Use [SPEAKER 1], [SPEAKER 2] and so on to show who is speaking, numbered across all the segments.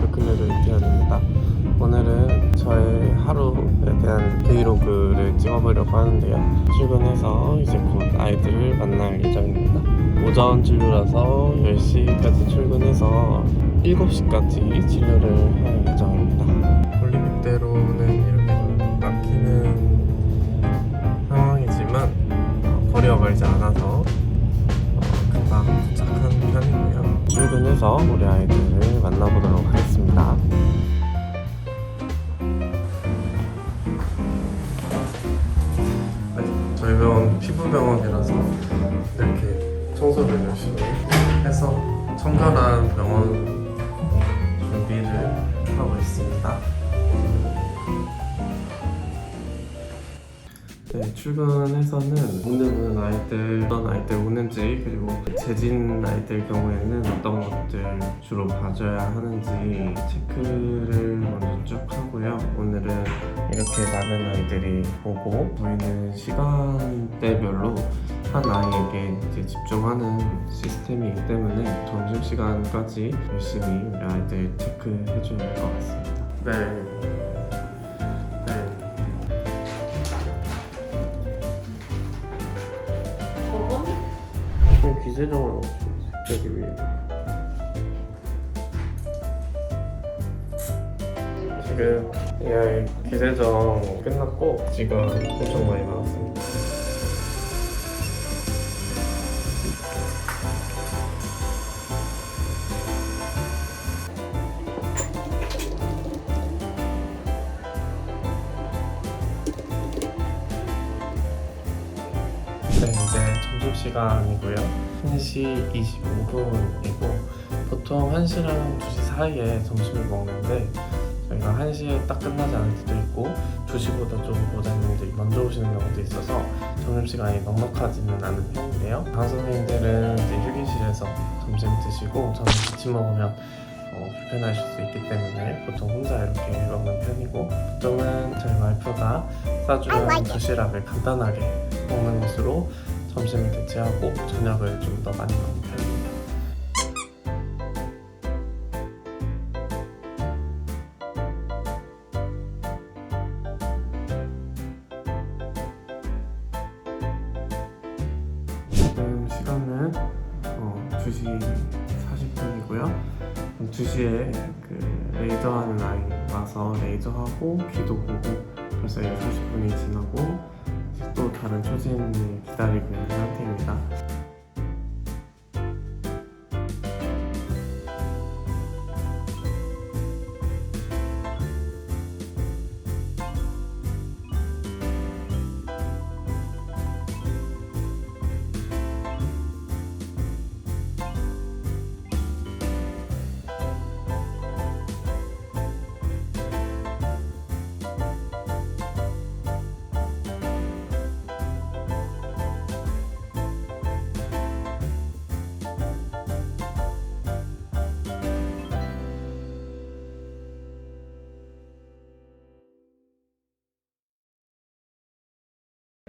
[SPEAKER 1] 베크네르 디언입니다. 오늘은 저의 하루에 대한 브이로그를 찍어보려고 하는데요. 출근해서 이제 곧 아이들을 만날 예정입니다. 오전 진료라서 10시까지 출근해서 7시까지 진료를 할 예정입니다. 올림픽대로는 이렇게 좀 막히는 상황이지만 어, 거리가 멀지 않아서 출근해서 우리 아이들을 만나보도록 하겠습니다. 저희 병원 피부병원이라서 이렇게 청소를 열심히 해서 청결한 병원 출근해서는 오늘은 아이들 어떤 아이들 오는지 그리고 재진 아이들 경우에는 어떤 것들 주로 봐줘야 하는지 체크를 먼저 쭉 하고요. 오늘은 이렇게 많은 아이들이 오고 저희는 시간대별로 한 아이에게 이제 집중하는 시스템이기 때문에 점심 시간까지 열심히 우리 아이들 체크해줘야 할 것 같습니다. 네. 네. 없어 여기 위에. 지금 이 아이 기세정 끝났고 지금 엄청 많이 나왔습니다 점심시간이고요. 1시 25분이고 보통 1시랑 2시 사이에 점심을 먹는데 저희가 1시에 딱 끝나지 않을 때도 있고 2시보다 좀 보장님들이 먼저 오시는 경우도 있어서 점심시간이 넉넉하지는 않은 편인데요. 강 선생님들은 이제 휴게실에서 점심 드시고 저는 같이 먹으면 어, 불편하실 수 있기 때문에 보통 혼자 이렇게 먹는 편이고 보통은 저희 와이프가 싸주는 도시락을 간단하게 먹는 것으로 점심을 대체하고 저녁을 좀 더 많이 먹는 편입니다. 지금 시간은 어, 2시 40분이고요. 2시에 그 레이저 하는 아이 와서 레이저 하고 귀도 보고 벌써 이제 40분이 지나고 또 다른 초진이 기다리고 있는 상태입니다.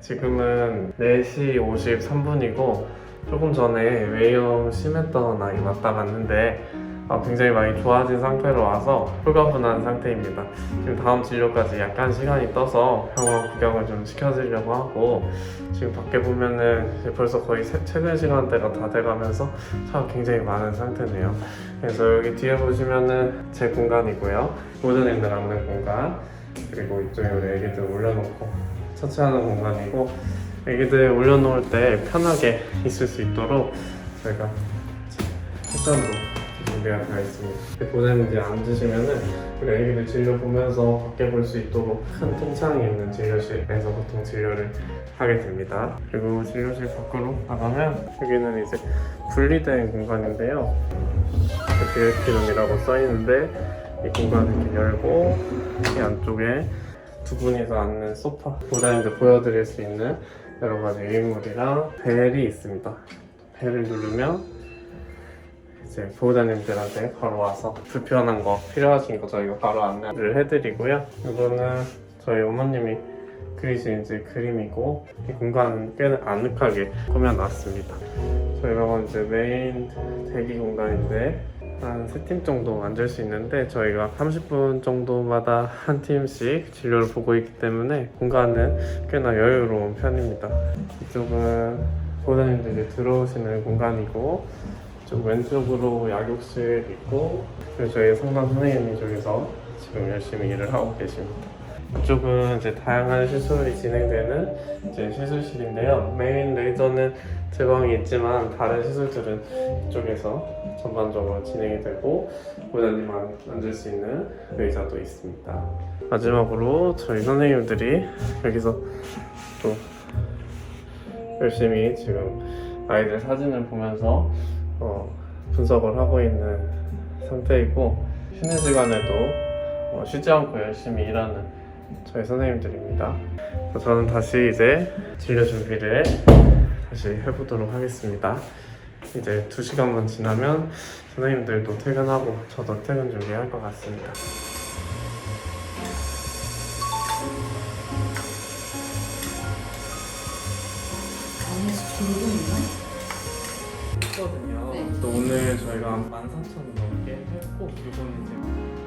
[SPEAKER 1] 지금은 4시 53분이고 조금 전에 외염 심했던 아이 왔다 갔는데 어, 굉장히 많이 좋아진 상태로 와서 홀가분한 상태입니다. 지금 다음 진료까지 약간 시간이 떠서 병원 구경을 좀 시켜드리려고 하고 지금 밖에 보면은 벌써 거의 새- 퇴근 시간대가 다 돼가면서 차가 굉장히 많은 상태네요. 그래서 여기 뒤에 보시면은 제 공간이고요. 모든님들 앉는 공간 그리고 이쪽에 우리 애기들 올려놓고 처치하는 공간이고 애기들 올려놓을 때 편하게 있을 수 있도록 저희가 쿠션도 준비가 되어 있습니다. 보내는 이제 앉으시면은 우리 애기들 진료 보면서 밖에 볼 수 있도록 큰 통창이 있는 진료실에서 보통 진료를 하게 됩니다. 그리고 진료실 밖으로 나가면 여기는 이제 분리된 공간인데요. 이렇게 기름이라고 써 있는데 이 공간을 이렇게 열고 이 안쪽에 두 분이서 앉는 소파 보다님들 보여드릴 수 있는 여러 가지 유인물이랑 벨이 있습니다. 벨을 누르면 이제 보호자님들한테 바로 와서 불편한 거 필요하신 거 저희가 바로 안내를 해드리고요. 이거는 저희 어머님이 그리신 이제 그림이고 이 공간은 꽤 아늑하게 꾸며놨습니다. 저희 병원 이제 메인 대기 공간인데 한 세 팀 정도 앉을 수 있는데 저희가 30분 정도마다 한 팀씩 진료를 보고 있기 때문에 공간은 꽤나 여유로운 편입니다. 이쪽은 보호자님들이 들어오시는 공간이고 좀 왼쪽으로 약욕실 있고 그리고 저희 상담 선생님이 저기서 지금 열심히 일을 하고 계십니다. 이쪽은 이제 다양한 시술이 진행되는 이제 시술실인데요. 메인 레이저는 제방이 있지만 다른 시술들은 이쪽에서 전반적으로 진행이 되고 보호자님만 앉을 수 있는 의자도 있습니다. 마지막으로 저희 선생님들이 여기서 또 열심히 지금 아이들 사진을 보면서 어, 분석을 하고 있는 상태이고 쉬는 시간에도 어, 쉬지 않고 열심히 일하는 저희 선생님들입니다. 저는 다시 이제 진료 준비를 다시 해보도록 하겠습니다. 이제 2시간만 지나면 선생님들도 퇴근하고 저도 퇴근 준비할 것 같습니다.
[SPEAKER 2] 안에서 줄도 있나?
[SPEAKER 1] 있거든요.
[SPEAKER 2] 네.
[SPEAKER 1] 또 오늘 저희가 14,000 넘게 했고 이거는 이제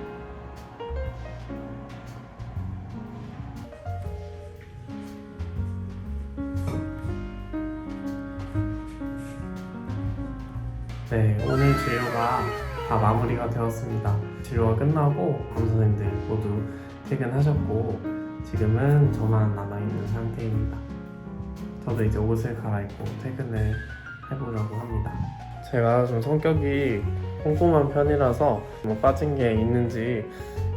[SPEAKER 1] 네, 오늘 진료가 다 마무리가 되었습니다. 진료가 끝나고 검 선생님들 모두 퇴근하셨고 지금은 저만 남아있는 상태입니다. 저도 이제 옷을 갈아입고 퇴근을 해보려고 합니다. 제가 좀 성격이 꼼꼼한 편이라서 뭐 빠진 게 있는지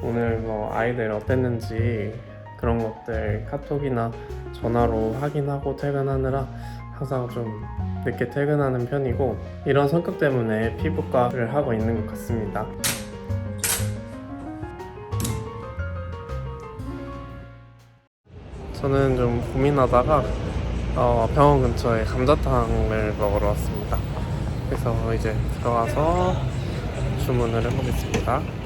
[SPEAKER 1] 오늘 뭐 아이들 어땠는지 그런 것들 카톡이나 전화로 확인하고 퇴근하느라 항상 좀 늦게 퇴근하는 편이고 이런 성격 때문에 피부과를 하고 있는 것 같습니다. 저는 좀 고민하다가 어, 병원 근처에 감자탕을 먹으러 왔습니다. 그래서 이제 들어가서 주문을 해보겠습니다.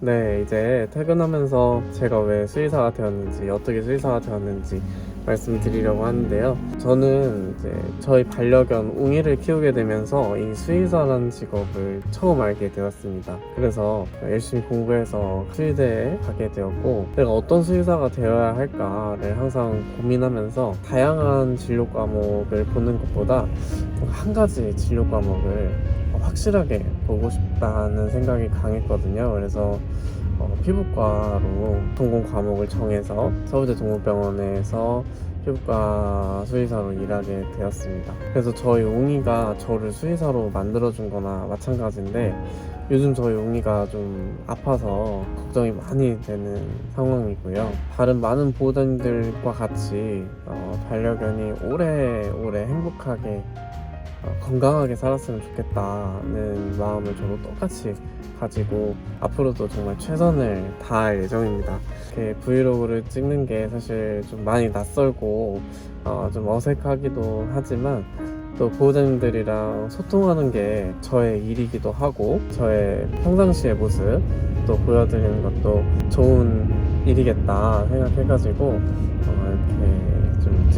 [SPEAKER 1] 네, 이제 퇴근하면서 제가 왜 수의사가 되었는지, 어떻게 수의사가 되었는지 말씀드리려고 하는데요. 저는 이제 저희 반려견 웅이를 키우게 되면서 이 수의사라는 직업을 처음 알게 되었습니다. 그래서 열심히 공부해서 수의대에 가게 되었고, 내가 어떤 수의사가 되어야 할까를 항상 고민하면서 다양한 진료 과목을 보는 것보다 한 가지 진료 과목을 확실하게 보고 싶다는 생각이 강했거든요. 그래서 어, 피부과로 전공 과목을 정해서 서울대 동물병원에서 피부과 수의사로 일하게 되었습니다. 그래서 저희 웅이가 저를 수의사로 만들어준 거나 마찬가지인데 요즘 저희 웅이가 좀 아파서 걱정이 많이 되는 상황이고요. 다른 많은 보호자님들과 같이 어, 반려견이 오래오래 행복하게 어, 건강하게 살았으면 좋겠다는 마음을 저도 똑같이 가지고 앞으로도 정말 최선을 다할 예정입니다. 이렇게 브이로그를 찍는 게 사실 좀 많이 낯설고 어, 좀 어색하기도 하지만 또 보호자님들이랑 소통하는 게 저의 일이기도 하고 저의 평상시의 모습 또 보여드리는 것도 좋은 일이겠다 생각해가지고 어,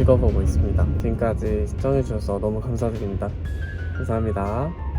[SPEAKER 1] 찍어보고 있습니다. 지금까지 시청해주셔서 너무 감사드립니다. 감사합니다.